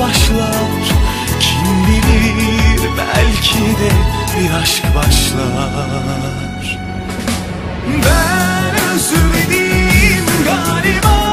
Yavaşlar Kim bilir belki de bir aşk başlar. Ben özledim galiba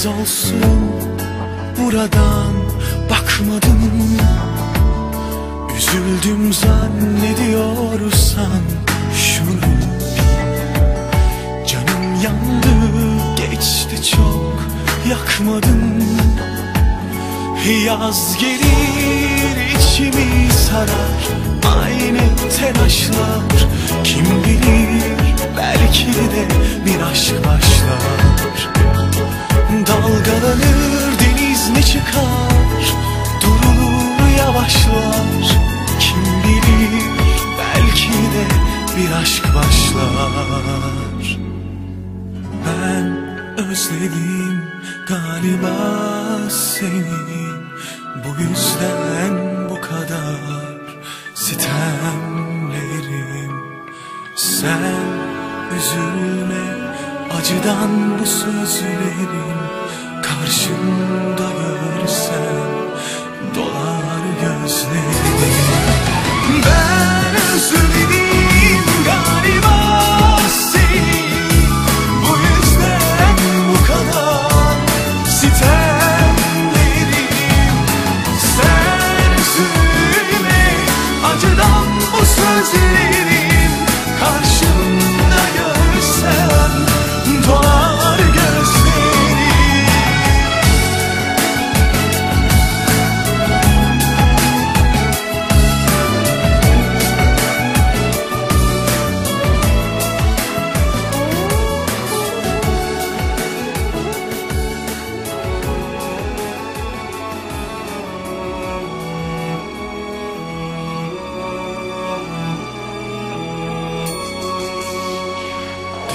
Kez olsun buradan bakmadım Üzüldüm zannediyorsan şunu. Canım yandı geçti çok yakmadım Yaz gelir içimi sarar Aynı telaşlar. Kim bilir belki de bir aşk özledim galiba seni. Bu yüzden bu kadar sitemlerim. Sen üzülme acıdan bu sözlerim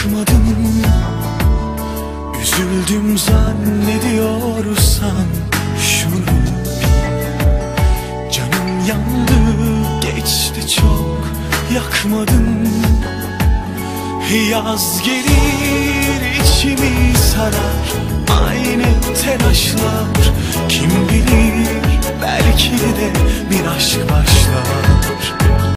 bakmadım. Üzüldüm zannediyorsan şunu. Canım yandı geçti çok yakmadım Yaz gelir içimi sarar. Aynı telaşlar Kim bilir belki de bir aşk